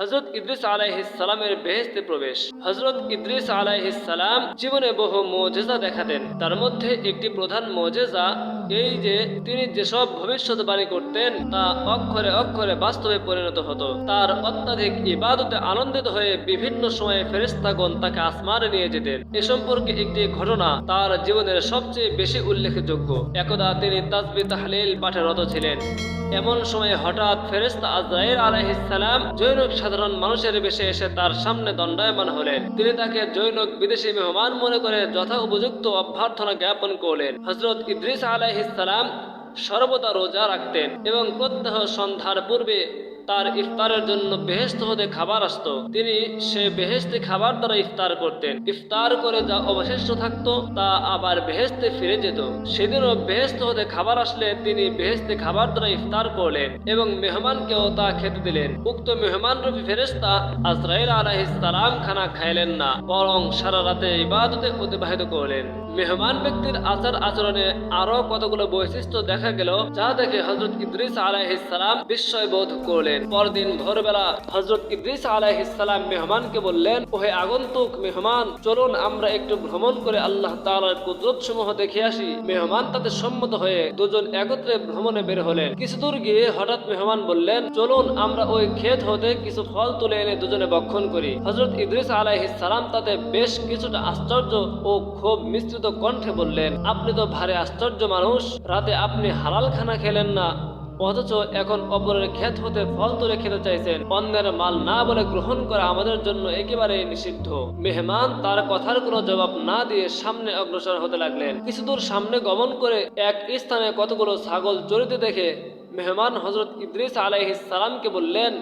হজরত ইদ্রিস আলাইহিসালামের বেহেস্তে প্রবেশ। হজরত ইদ্রিস আলাইহিসালাম জীবনে বহু মোজেজা দেখাতেন। তার মধ্যে একটি প্রধান মোজেজা এই যে তিনি যেসব ভবিষ্যৎবাণী করতেন তা অক্ষরে অক্ষরে বাস্তবে পরিণত হতো। তার অত্যাধিক ইবাদতে আনন্দিত হয়ে বিভিন্ন সময়ে ফেরেস্তাগণ তাকে আসমানে নিয়ে যেতেন। এ সম্পর্কে একটি ঘটনা তার জীবনের সবচেয়ে বেশি উল্লেখযোগ্য। একদা তিনি তাজবি তাহলিল পাঠে রত ছিলেন। এমন সময় হঠাৎ ফেরেস্তা আজরাইল আলাইহিসসালাম জৈনক সাধারণ মানুষের বেশে এসে তার সামনে দণ্ডায়মান হলেন। তিনি তাকে জৈনক, বিদেশি মেহমান মনে করে যথা উপযুক্ত অভ্যর্থনা জ্ঞাপন করলেন। হজরত ইদ্রিস আলাইহিসসালাম সর্বদা রোজা রাখতেন এবং প্রত্যহ সন্ধ্যার পূর্বে তার ইফতারের জন্য বেহেস্ত হতে খাবার আসতো। তিনি সে বেহেস্তে খাবার দ্বারা ইফতার করতেন। ইফতার করে যা অবশিষ্ট থাকতো, তা আবার বেহেস্তে ফিরে যেত। সেদিনও বেহেস্ত হতে খাবার আসলে তিনি বেহেস্তে খাবার দ্বারা ইফতার করলেন এবং মেহমানকেও তা খেতে দিলেন। উক্ত মেহমান রূপী ফেরেস্তা আজরাইল আলাইহিসসালাম খানা খাইলেন না, বরং সারা রাতে ইবাদতে অতিবাহিত করলেন। মেহমান ব্যক্তির আচার আচরণে আরও কতগুলো বৈশিষ্ট্য দেখা গেল, যা দেখে হজরত ইদ্রিস আলাইহিসসালাম বিস্ময় বোধ করলেন। পরদিন ভোরবেলা হজরত ইদ্রিস আলাইহিসসালাম মেহমানকে বললেন, ওহে আগন্তুক মেহমান, চলুন আমরা একটু ভ্রমণ করে আল্লাহ তাআলার কুদরত সমূহ দেখে আসি। মেহমান তাতে সম্মত হয়ে দুজন একত্রে ভ্রমণে বের হলেন। কিছু দূর গিয়ে হঠাৎ মেহমান বললেন, চলুন আমরা ওই ক্ষেত হতে কিছু ফল তুলে এনে দুজনে বক্ষণ করি। হজরত ইদ্রিস আলাইহিসসালাম তাতে বেশ কিছুটা আশ্চর্য ও খুব মিশ্রিত কণ্ঠে বললেন, আপনি তো ভারী আশ্চর্য মানুষ, রাতে আপনি হালাল খানা খেলেন না। অথচ এখন অপরের ক্ষেত হতে ফল তুলে খেতে চাইছেন। অন্যের মাল না বলে গ্রহণ করা আমাদের জন্য একেবারে নিষিদ্ধ। মেহমান তার কথার কোনো জবাব না দিয়ে সামনে অগ্রসর হতে লাগলেন। কিছু দূর সামনে গমন করে এক স্থানে কতগুলো ছাগল চড়িতে দেখে মেহমান হজরত ইদ্রিস আলাইহিস সালামকে বললেন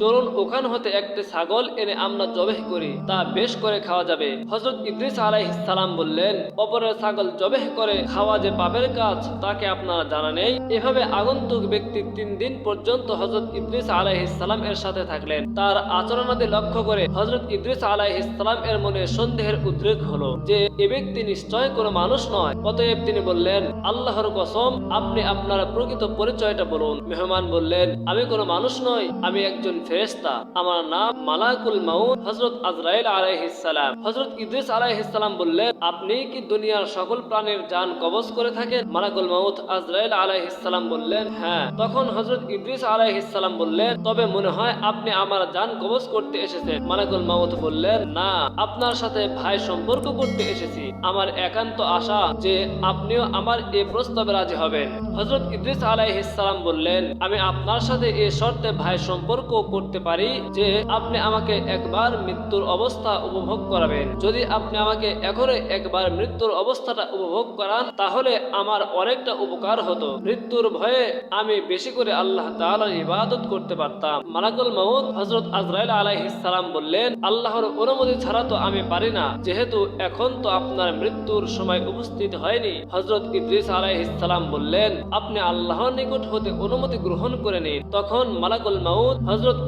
চলুন ওখান হতে একটি ছাগল এনে আমরা জবেহ করি, তা বেশ করে খাওয়া যাবে। হজরত ইদ্রিস আলাইহিসসালাম বললেন, অপরের ছাগল জবেহ করে খাওয়া যে পাপের কাজ তাকে আপনারা জানা নেই? এভাবে আগন্তুক ব্যক্তি তিন দিন পর্যন্ত হজরত ইদ্রিস আলাইহিসসালাম এর সাথে থাকলেন। তার আচরণাদি লক্ষ্য করে হজরত ইদ্রিস আলাইহিসসালাম এর মনে সন্দেহের উদ্রেক হলো যে, এ ব্যক্তি নিশ্চয় কোনো মানুষ নয়। অতএব তিনি বললেন, আল্লাহর কসম, আপনি আপনার প্রকৃত পরিচয়টা বলুন। মেহমান বললেন, আমি কোনো মানুষ নই, আমি একজন ফেরেস্তা আমার নাম মালাকুল মাউদ হজরত আজরাইল আলাইহিসসালাম হজরত ইদ্রিস আলাইহিসসালাম বললেন, আপনি কি দুনিয়ার সকল প্রাণীর যান কবজ করে থাকেন? মালাকুল মাউদ আজরাইল আলাইহিসসালাম বললেন হ্যাঁ। তখন হজরত ইদ্রিস আলাইহিসসালাম বললেন, তবে মনে হয় আপনি আমার যান কবজ করতে এসেছেন। মালাকুল মাউদ বললেন, না, আপনার সাথে ভাই সম্পর্ক করতে এসেছি। আমার একান্ত আশা যে আপনিও আমার এই প্রস্তাবে রাজি হবেন। হজরত ইদ্রিস আলাইহিসসালাম বললেন, আমি আপনার সাথে এ শর্তে ভাই সম্পর্ক করতে পারি যে আপনি আমাকে একবার মৃত্যুর অবস্থা উপভোগ করাবেন। যদি আপনি আমাকে এখনই একবার মৃত্যুর অবস্থাটা উপভোগ করান, তাহলে আমার অনেকটা উপকার হতো। মৃত্যুর ভয়ে আমি বেশি করে আল্লাহ তাআলার ইবাদত করতে পারতাম। মালাকুল মাউদ হজরত আজরাইল আলাইহিসসালাম বললেন, আল্লাহর অনুমতি ছাড়া তো আমি পারি না। যেহেতু এখন তো আপনার মৃত্যুর সময় উপস্থিত হয়নি। হজরত ইদ্রিস আলাইহিসসালাম বললেন, আপনি আল্লাহর নিকট হতে অনুমতি গ্রহণ করে নিন। তখন মালাকুল মাউদ হজরত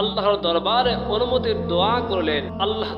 আল্লাহর দরবারে অনুমতির দোয়া করলেন। আল্লাহ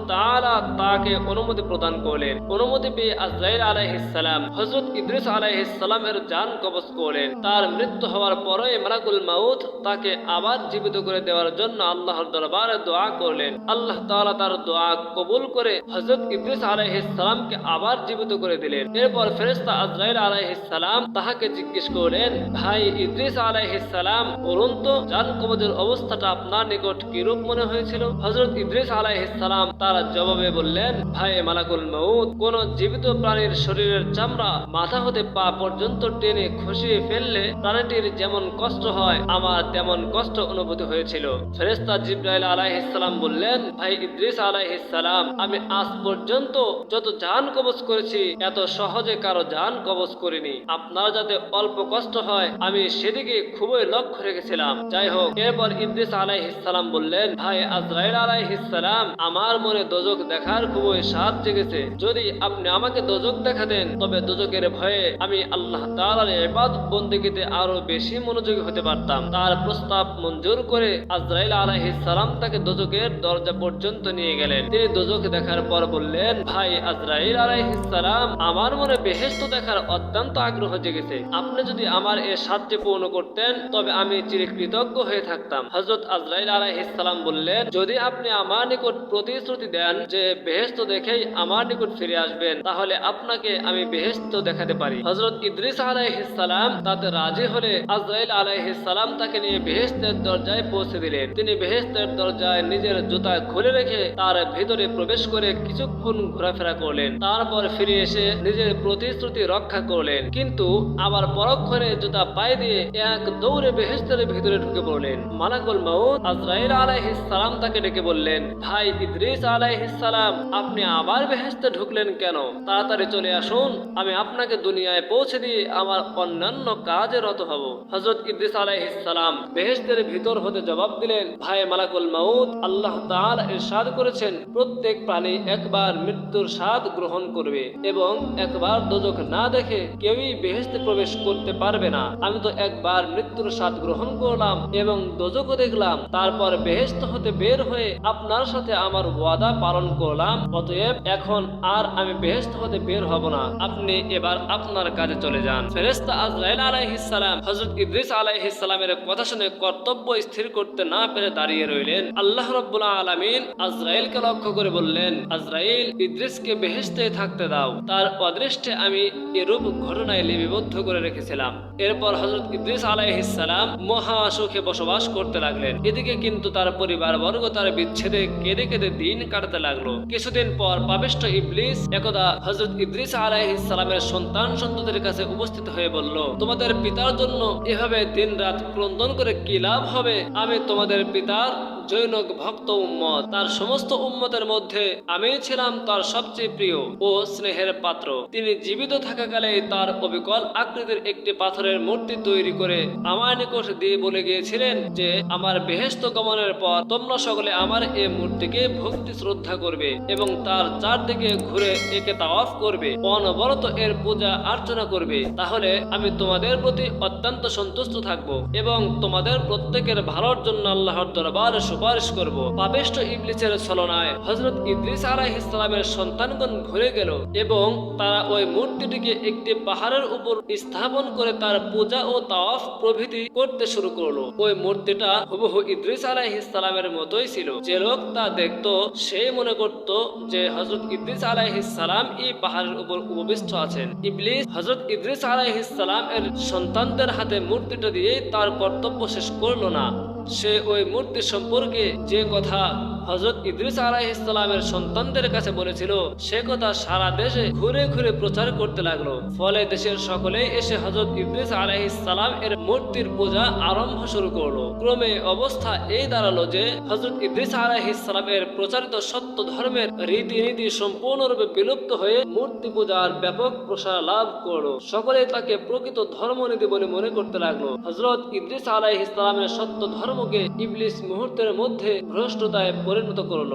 তাকে অনুমতি প্রদান করলেন। অনুমতি পেয়ে আজরাইল আলাইহিসসালাম হজরত ইদ্রিস আলাইহিসসালাম এর জান কবজ করলেন। তার মৃত্যু হওয়ার পরে মালাকুল মাউত তাকে আবার জীবিত করে দেওয়ার জন্য আল্লাহর দরবারে দোয়া করলেন। আল্লাহ তাআলা তার দোয়া কবুল করে হজরত ইদ্রিস আলাইহিসসালামকে আবার জীবিত করে দিলেন। এরপর ফেরেশতা আজরাইল আলাইহিসসালাম তাহাকে জিজ্ঞেস করলেন, ভাই ইদ্রিস আলাইহিসসালাম বলুন জান কবজের অবস্থাটা আপনার নিকট কিরূপ মনে হয়েছিল? হজরত ইদ্রিস আলাইহিসসালাম তার জবাবে বললেন, ভাই মালাকুল মউত, কোন জীবিত প্রাণীর শরীরের চামড়া মাথা হতে পা পর্যন্ত টেনে খসিয়ে ফেললে প্রাণীটির যেমন কষ্ট হয়, আমার তেমন কষ্ট অনুভূতি হয়েছিল। ফেরেস্তা জিব্রাইল আলাইহিসসালাম বললেন, ভাই ইদ্রিস আলাইহিসসালাম আমি আজ পর্যন্ত যত জান কবজ করেছি, এত সহজে কারও জান কবজ করিনি। আপনার যাতে অল্প কষ্ট হয়, আমি সেদিকে খুবই লক্ষ্য রেখেছিলাম। যাই হোক এরপর ইদ্রিস আলাইহিসসালাম বললেন, ভাই আজরাইল আলাইহিসসালাম আমার মনে দোজক দেখার খুবই স্বাদ জেগেছে। যদি আপনি আমাকে দোজক দেখাতেন, তবে দোজকের ভয়ে আমি আল্লাহ তাআলার ইবাদত বন্দেগীতে আরও বেশি মনোযোগী হতে পারতাম। তার প্রস্তাব মঞ্জুর করে আজরাইল আলাইহিসসালাম তাকে দোজকের দরজা পর্যন্ত নিয়ে গেলেন। তিনি দোজক দেখার পর বললেন, ভাই আজরাইল আলাইহিসসালাম আমার মনে বেহেশত দেখার অত্যন্ত আগ্রহ জেগেছে। আপনি যদি আমার এ সাহায্য পূর্ণ করতেন, তবে আমি চিরকৃতজ্ঞ হয়ে হয়ে থাকতাম। হজরত আজরাইল আলাইহিসসালাম বললেন, যদি আপনি আমার নিকট প্রতিশ্রুতি দেন যে বেহেস্ত দেখেই আমার নিকট ফিরে আসবেন, তাহলে আপনাকে আমি বেহেস্ত দেখাতে পারি। হজরত ইদ্রিস আলাইহিসসালাম তাতে রাজি হলে আজরাইল আলাইহিসসালাম তাকে নিয়ে বেহেস্তের দরজায় পৌঁছে দিলেন। তিনি বেহেস্তের দরজায় নিজের জুতা খুলে রেখে তার ভিতরে প্রবেশ করে কিছুক্ষণ ঘোরাফেরা করলেন। তারপর ফিরে এসে নিজের প্রতিশ্রুতি রক্ষা করলেন। কিন্তু আবার পরক্ষণে জুতা পায়ে দিয়ে এক দৌড়ে বেহেস্তের ভিতরে ঢুকে পড়লেন। মালাকুল মাউদ আজরাইল আলাইহিস সালাম তাকে ডেকে বললেন, ভাই ইদ্রিস আলাইহিস সালাম, আপনি আবার বেহেস্তে ঢুকলেন কেন? তাড়াতাড়ি চলে আসুন, আমি আপনাকে দুনিয়ায় পৌঁছে দিয়ে আমার অন্যান্য কাজে রত হব। হজরত ইদ্রিস আলাইহিস সালাম বেহেস্তের ভিতর হতে জবাব দিলেন, ভাই মালাকুল মাউদ আল্লাহ তাআলা ইরশাদ করেছেন, প্রত্যেক প্রাণী একবার মৃত্যুর স্বাদ গ্রহণ করবে এবং একবার দোজক না দেখে কেউই বেহেস্তে প্রবেশ করতে পারবে না। আমি তো একবার মৃত্যুর স্বাদ গ্রহণ করলাম এবং দোজকও দেখলাম। তারপর বেহেস্ত হতে বের হয়ে আপনার সাথে আমার ওয়াদা পালন করলাম। অতএব এখন আর আমি বেহেস্ত হতে বের হব না। আপনি এবার আপনার কাজে চলে যান। ফেরেস্তা আজরাইল আলাইহিস সালাম হযরত ইদ্রিস আলাইহিস সালামের কথা শুনে কর্তব্য স্থির করতে না পেরে দাঁড়িয়ে রইলেন। আল্লাহ রাব্বুল আলামিন আজরাইলকে লক্ষ্য করে বললেন, আজরাইল, ইদ্রিসকে বেহেশতে থাকতে দাও। তার অদৃষ্টে আমি এরূপ ঘটনায় লিপিবদ্ধ করে রেখেছিলাম। এরপর হযরত ইদ্রিস আলাইহিস সালাম মহা সুখে বসবাস করতে লাগলেন। এদিকে কিন্তু তার পরিবার বর্গ তার বিচ্ছেদে কেঁদে কেঁদে দিন কাটতে লাগল। কিছুদিন পর পাবিষ্ট ইবলিস একদা হযরত ইদ্রিস আলাইহিস সালামের সন্তান সন্ততির কাছে উপস্থিত হয়ে বলল, তোমাদের পিতার জন্য এভাবে দিন রাত ক্রন্দন করে কি লাভ হবে? আমি তোমাদের পিতার জৈনক ভক্ত উম্মত। তার সমস্ত উম্মতের মধ্যে আমি ছিলাম তার সবচেয়ে প্রিয় ও স্নেহের পাত্র। তিনি জীবিত থাকাকালে তার অবিকল আকৃতির একটি পাথরের মূর্তি তৈরি করে আমার নিকট দিয়ে বলে গিয়েছিলেন যে, আমার বেহেস্ত গমনের পর তোমরা সকলে আমার এই মূর্তিকে ভক্তি শ্রদ্ধা করবে এবং তার চারদিকে ঘুরে একে তাওয়াফ করবে, অনবরত এর পূজা অর্চনা করবে। তাহলে আমি তোমাদের প্রতি অত্যন্ত সন্তুষ্ট থাকব এবং তোমাদের প্রত্যেকের ভালোর জন্য আল্লাহর দরবারে সুপারিশ করব। পাপিষ্ট ইবলিসের ছলনায় হজরত ইদ্রিস আলাইহিস সালামের সন্তানগণ ঘুরে গেল এবং তারা ওই মূর্তিটিকে একটি পাহাড়ের উপর স্থাপন করে তার পূজা ও তাওয়াফ প্রভৃতি করতে শুরু করল। ওই মূর্তিটা হুবহু ইদ্রিস আলাহ সালামের মতোই ছিল। যে লোক তা দেখত, সে মনে করত যে হজরত ইদ্রিস আলাহ সালাম এই পাহাড়ের উপর উপবিষ্ট আছেন। ইবলিস হজরত ইদ্রিস আলাহ সালাম এর সন্তানদের হাতে মূর্তিটা দিয়ে তার কর্তব্য শেষ করল না। সে ওই মূর্তি সম্পর্কে যে কথা হজরত ইদ্রিস আলাইহিসসালামের সন্তানদের কাছে বলেছিল, সে কথা সারা দেশে ঘুরে ঘুরে প্রচার করতে লাগল। ফলে দেশের সকলেই এসে হজরত ইদ্রিস আলাইহিসসালাম এর মূর্তির পূজা আরম্ভ শুরু করল। ক্রমে অবস্থা এই দাঁড়াল যে হজরত ইদ্রিস আলাইহিসসালামের প্রচারিত সত্য ধর্মের রীতিনীতি সম্পূর্ণরূপে বিলুপ্ত হয়ে মূর্তি পূজার ব্যাপক প্রসার লাভ করল। সকলে তাকে প্রকৃত ধর্মনীতি বলে মনে করতে লাগল। হজরত ইদ্রিস আলাইহিসসালামের সত্য ধর্মকে ইবলিস মুহূর্তের মধ্যে ভ্রষ্টতায় পরিণত করল।